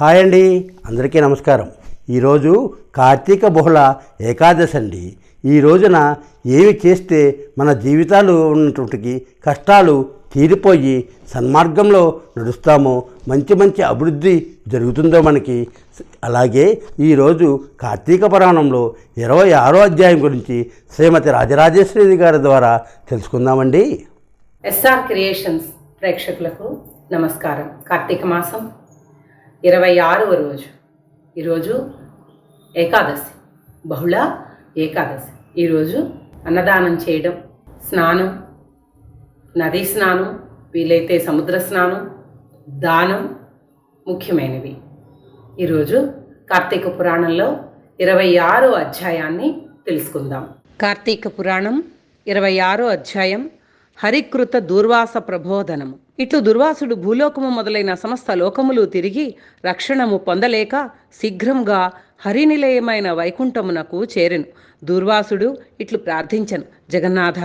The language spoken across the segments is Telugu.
హాయ్ అండి. అందరికీ నమస్కారం. ఈరోజు కార్తీక బహుళ ఏకాదశి అండి. ఈ రోజున ఏమి చేస్తే మన జీవితాలు ఉన్నటువంటి కష్టాలు తీరిపోయి సన్మార్గంలో నడుస్తామో మంచి మంచి అభివృద్ధి జరుగుతుందో మనకి అలాగే ఈరోజు కార్తీక పురాణంలో ఇరవై ఆరో అధ్యాయం గురించి శ్రీమతి రాజరాజేశ్వరి గారి ద్వారా తెలుసుకుందామండి. ఎస్ఆర్ క్రియేషన్స్ ప్రేక్షకులకు నమస్కారం. కార్తీక మాసం ఇరవై ఆరవ రోజు. ఈరోజు ఏకాదశి బహుళ ఏకాదశి. ఈరోజు అన్నదానం చేయడం స్నానం నదీ స్నానం వీలైతే సముద్ర స్నానం దానం ముఖ్యమైనవి. ఈరోజు కార్తీక పురాణంలో ఇరవై ఆరో అధ్యాయాన్ని తెలుసుకుందాం. కార్తీక పురాణం ఇరవై ఆరో అధ్యాయం హరికృత దూర్వాస ప్రబోధనము. ఇట్లు దుర్వాసుడు భూలోకము మొదలైన సమస్త లోకములు తిరిగి రక్షణము పొందలేక శీఘ్రంగా హరినిలయమైన వైకుంఠమునకు చేరెను. దుర్వాసుడు ఇట్లు ప్రార్థించను. జగన్నాథ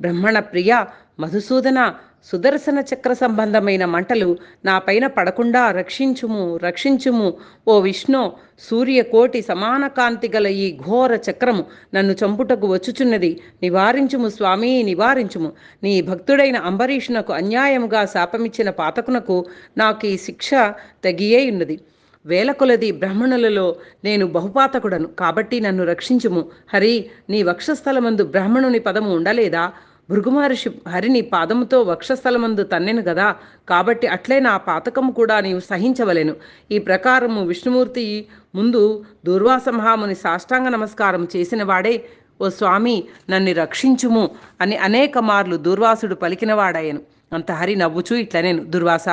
బ్రహ్మణ ప్రియ మధుసూదన సుదర్శన చక్ర సంబంధమైన మంటలు నా పైన పడకుండా రక్షించుము రక్షించుము. ఓ విష్ణు సూర్యకోటి సమాన కాంతి గల ఈ ఘోర చక్రము నన్ను చంపుటకు వచ్చుచున్నది. నివారించుము స్వామి నివారించుము. నీ భక్తుడైన అంబరీషునకు అన్యాయముగా శాపమిచ్చిన పాతకునకు నాకు ఈ శిక్ష తగియే ఉన్నది. వేల కొలది బ్రాహ్మణులలో నేను బహుపాతకుడను. కాబట్టి నన్ను రక్షించుము. హరి నీ వక్షస్థలమందు బ్రాహ్మణుని పదము ఉండలేదా? భృగుమహర్షి హరిని పాదముతో వక్షస్థలమందు తన్నెను గదా. కాబట్టి అట్లే నా పాతకము కూడా నీవు సహించవలెను. ఈ ప్రకారము విష్ణుమూర్తి ముందు దుర్వాస మహాముని సాష్టాంగ నమస్కారం చేసిన వాడే ఓ స్వామి నన్ను రక్షించుము అని అనేక మార్లు దుర్వాసుడు పలికినవాడాయను అంత హరి నవ్వుచూ ఇట్లనేను. దుర్వాస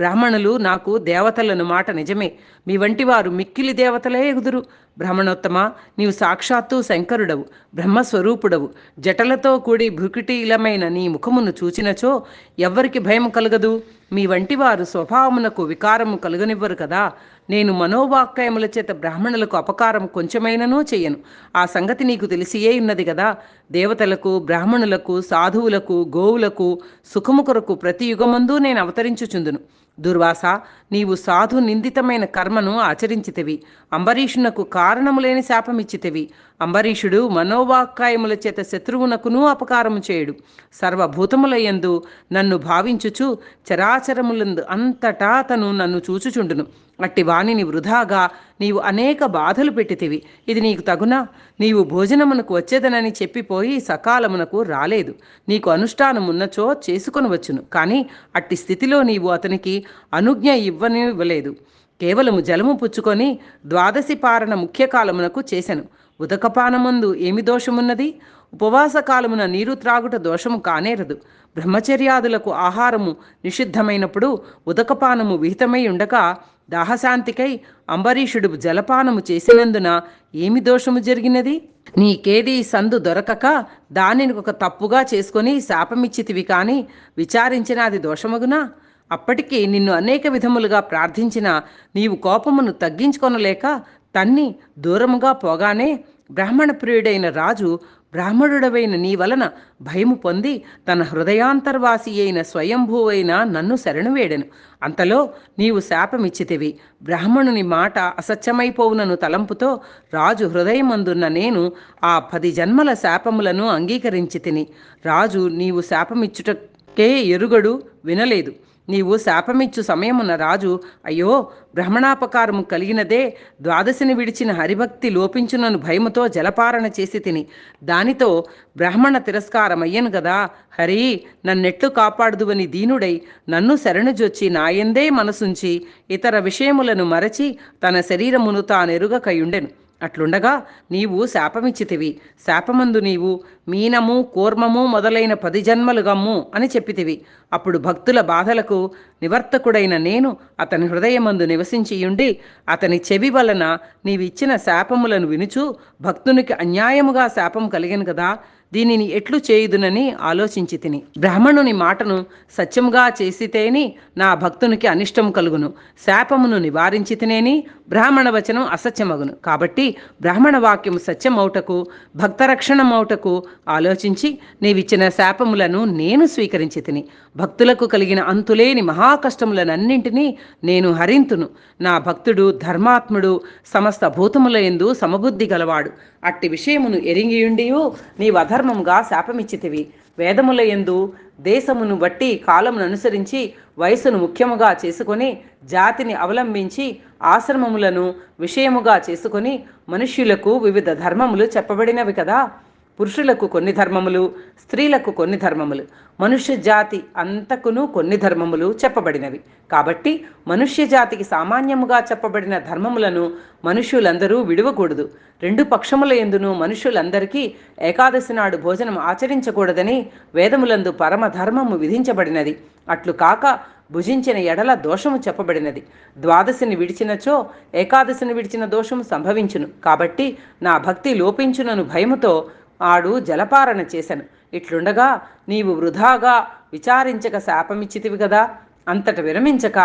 బ్రాహ్మణులు నాకు దేవతలను మాట నిజమే. మీ వంటి వారు మిక్కిలి దేవతలే ఎగుదురు. బ్రాహ్మణోత్తమ నీవు సాక్షాత్తు శంకరుడవు బ్రహ్మస్వరూపుడవు. జటలతో కూడి భృకుటీలమైన నీ ముఖమును చూచినచో ఎవ్వరికి భయం కలగదు. మీ వంటి వారు స్వభావమునకు వికారము కలుగనివ్వరు కదా. నేను మనోవాక్యముల చేత బ్రాహ్మణులకు అపకారం కొంచెమైననూ చేయను ఆ సంగతి నీకు తెలిసియే ఉన్నది కదా. దేవతలకు బ్రాహ్మణులకు సాధువులకు గోవులకు సుఖము కొరకు ప్రతి యుగమందు నేను అవతరించుచుందును. దుర్వాస నీవు సాధు నిందితమైన కర్మను ఆచరించితివి. అంబరీషునకు కారణము లేని శాపమిచ్చితివి. అంబరీషుడు మనోవాక్కాయముల చేత శత్రువునకును అపకారము చేయుడు. సర్వభూతములయందు నన్ను భావించుచు చరాచరములందు అంతటా తను నన్ను చూచుచుండును. అట్టి వాణిని వృధాగా నీవు అనేక బాధలు పెట్టితివి. ఇది నీకు తగునా? నీవు భోజనమునకు వచ్చేదనని చెప్పిపోయి సకాలమునకు రాలేదు. నీకు అనుష్ఠానమున్నచో చేసుకొనవచ్చును. కానీ అట్టి స్థితిలో నీవు అతనికి అనుజ్ఞ ఇవ్వనివ్వలేదు. కేవలము జలము పుచ్చుకొని ద్వాదశి పారణ ముఖ్య కాలమునకు చేశాను ఉదకపానమందు ఏమి దోషమున్నది? ఉపవాస కాలమున నీరు త్రాగుట దోషము కానేరదు. బ్రహ్మచర్యాదులకు ఆహారము నిషిద్ధమైనప్పుడు ఉదకపానము విహితమై ఉండగా దాహశాంతికై అంబరీషుడు జలపానము చేసినందున ఏమి దోషము జరిగినది? నీకేది సందు దొరకక దానిని ఒక తప్పుగా చేసుకొని శాపమిచ్చితివి కాని విచారించిన అది దోషమగునా? అప్పటికి నిన్ను అనేక విధములుగా ప్రార్థించిన నీవు కోపమును తగ్గించుకొనలేక తన్ని దూరముగా పోగానే బ్రాహ్మణ ప్రియుడైన రాజు బ్రాహ్మణుడవైన నీ వలన భయము పొంది తన హృదయాంతర్వాసి అయిన స్వయంభూవైన నన్ను శరణువేడెను అంతలో నీవు శాపమిచ్చితివి. బ్రాహ్మణుని మాట అసత్యమైపోవునను తలంపుతో రాజు హృదయమందున్న నేను ఆ పది జన్మల శాపములను అంగీకరించి తిని రాజు నీవు శాపమిచ్చుటకే ఎరుగడు వినలేదు. నీవు శాపమిచ్చు సమయమున రాజు. అయ్యో బ్రహ్మణాపకారము కలిగినదే ద్వాదశిని విడిచిన హరిభక్తి లోపించునను భయముతో జలపారణ చేసి తిని. దానితో బ్రాహ్మణ తిరస్కారమయ్యను గదా. హరి నన్నెట్లు కాపాడుదువని దీనుడై నన్ను శరణుజొచ్చి నాయందే మనసుంచి. ఇతర విషయములను మరచి తన శరీరమును తానెరుగకయుండెను. అట్లుండగా నీవు శాపమిచ్చితివి. శాపమందు నీవు మీనము కూర్మము మొదలైన పది జన్మలు గమ్ము అని చెప్పితివి. అప్పుడు భక్తుల బాధలకు నివర్తకుడైన నేను అతని హృదయమందు నివసించియుండి అతని చెవి వలన నీవిచ్చిన శాపములను వినుచు భక్తునికి అన్యాయముగా శాపం కలిగిన కదా. దీనిని ఎట్లు చేయుదునని ఆలోచించి తిని. బ్రాహ్మణుని మాటను సత్యముగా చేసితేని నా భక్తునికి అనిష్టం కలుగును. శాపమును నివారించి తినేని బ్రాహ్మణ వచనం అసత్యమగును. కాబట్టి బ్రాహ్మణ వాక్యం సత్యమౌటకు భక్తరక్షణమౌటకు ఆలోచించి నీవిచ్చిన శాపములను నేను స్వీకరించి తిని. భక్తులకు కలిగిన అంతులేని మహాకష్టములనన్నింటినీ నేను హరింతును. నా భక్తుడు ధర్మాత్ముడు సమస్త భూతముల ఎందు సమబుద్ధి గలవాడు. అట్టి విషయమును ఎరింగియుండియు నీవు అధర్మముగా శాపమిచ్చితివి. వేదముల యందు దేశమును బట్టి కాలమును అనుసరించి వయసును ముఖ్యముగా చేసుకొని జాతిని అవలంబించి ఆశ్రమములను విషయముగా చేసుకొని మనుష్యులకు వివిధ ధర్మములు చెప్పబడినవి కదా. పురుషులకు కొన్ని ధర్మములు స్త్రీలకు కొన్ని ధర్మములు. మనుష్య జాతి అంతకును కొన్ని ధర్మములు చెప్పబడినవి. కాబట్టి మనుష్య జాతికి సామాన్యముగా చెప్పబడిన ధర్మములను మనుష్యులందరూ విడవకూడదు. రెండు పక్షముల ఎందును మనుష్యులందరికీ ఏకాదశి నాడు భోజనం ఆచరించకూడదని వేదములందు పరమ ధర్మము విధించబడినది. అట్లు కాక భుజించిన ఎడల దోషము చెప్పబడినది. ద్వాదశిని విడిచినచో ఏకాదశిని విడిచిన దోషము సంభవించును. కాబట్టి నా భక్తి లోపించునను భయముతో ఆడు జలపారణ చేశాను. ఇట్లుండగా నీవు వృధాగా విచారించక శాపమిచ్చితివి కదా అంతట విరమించక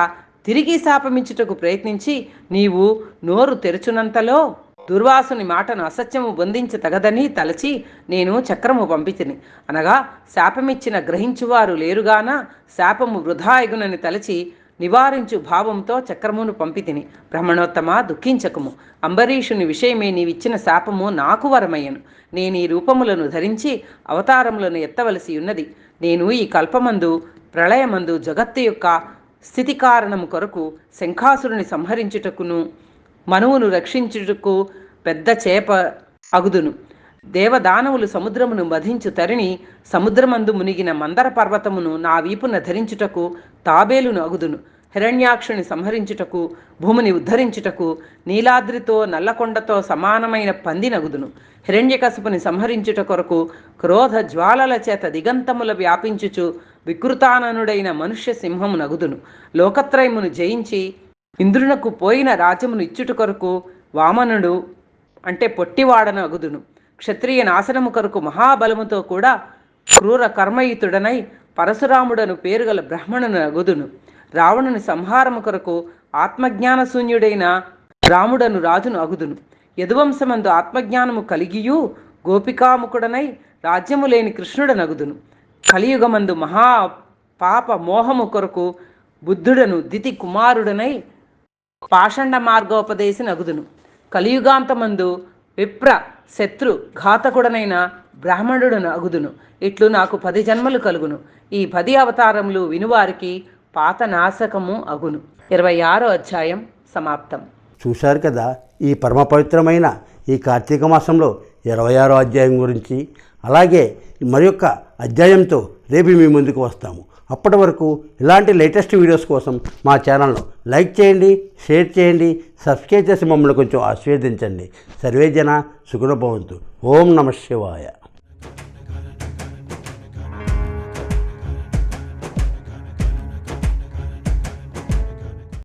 తిరిగి శాపమిచ్చుటకు ప్రయత్నించి నీవు నోరు తెరుచునంతలో దుర్వాసుని మాటను అసత్యము బంధించ తగదని తలచి నేను చక్రము పంపితిని. అనగా శాపమిచ్చిన గ్రహించువారు లేరుగాన శాపము వృధాయగునని తలచి నివారించు భావంతో చక్రమును పంపితిని. బ్రహ్మణోత్తమ దుఃఖించకము. అంబరీషుని విషయమే నీవిచ్చిన శాపము నాకు వరమయ్యను. నేను ఈ రూపములను ధరించి అవతారములను ఎత్తవలసి ఉన్నది. నేను ఈ కల్పమందు ప్రళయమందు జగత్తు యొక్క స్థితి కారణము కొరకు శంఖాసురుని సంహరించుటకును మనువును రక్షించుటకు పెద్ద చేప అగుదును. దేవదానవులు సముద్రమును వధించు తరిని సముద్రమందు మునిగిన మందర పర్వతమును నా వీపున ధరించుటకు తాబేలును అగుదును. హిరణ్యాక్షుని సంహరించుటకు భూమిని ఉద్ధరించుటకు నీలాద్రితో నల్లకొండతో సమానమైన పందినగుదును హిరణ్యకశపుని సంహరించుట కొరకు క్రోధ జ్వాలల చేత దిగంతముల వ్యాపించుచు వికృతాననుడైన మనుష్య సింహము నగుదును. లోకత్రయమును జయించి ఇంద్రునకు పోయిన రాజ్యమును ఇచ్చుట కొరకు వామనుడు అంటే పొట్టివాడను అగుదును క్షత్రియ నాశనము కొరకు మహాబలముతో కూడా క్రూర కర్మయుతుడనై పరశురాముడను పేరుగల బ్రాహ్మణును అగుదును రావణుని సంహారము కొరకు ఆత్మజ్ఞాన శూన్యుడైన రాముడను రాజును అగుదును. యదువంశమందు ఆత్మజ్ఞానము కలిగియు గోపికాముకుడనై రాజ్యము లేని కృష్ణుడనగుదును కలియుగమందు మహా పాప మోహము కొరకు బుద్ధుడను దితి కుమారుడనై పాషండ మార్గోపదేశి నగుదును కలియుగాంతమందు విప్ర శత్రు ఘాతకుడనైన బ్రాహ్మణుడు అగుదును. ఇట్లు నాకు పది జన్మలు కలుగును. ఈ పది అవతారములు వినువారికి పాత నాశకము అగును. ఇరవై ఆరో అధ్యాయం సమాప్తం. చూశారు కదా ఈ పరమ పవిత్రమైన ఈ కార్తీక మాసంలో ఇరవై ఆరో అధ్యాయం గురించి. అలాగే మరి యొక్క అధ్యాయంతో రేపు మీ ముందుకు వస్తాము. అప్పటి వరకు ఇలాంటి లేటెస్ట్ వీడియోస్ కోసం మా ఛానల్ను లైక్ చేయండి షేర్ చేయండి సబ్స్క్రైబ్ చేసి మమ్మల్ని కొంచెం ఆశీర్వదించండి. సర్వేజన సుగుణభవంతు ఓం నమ శివాయ.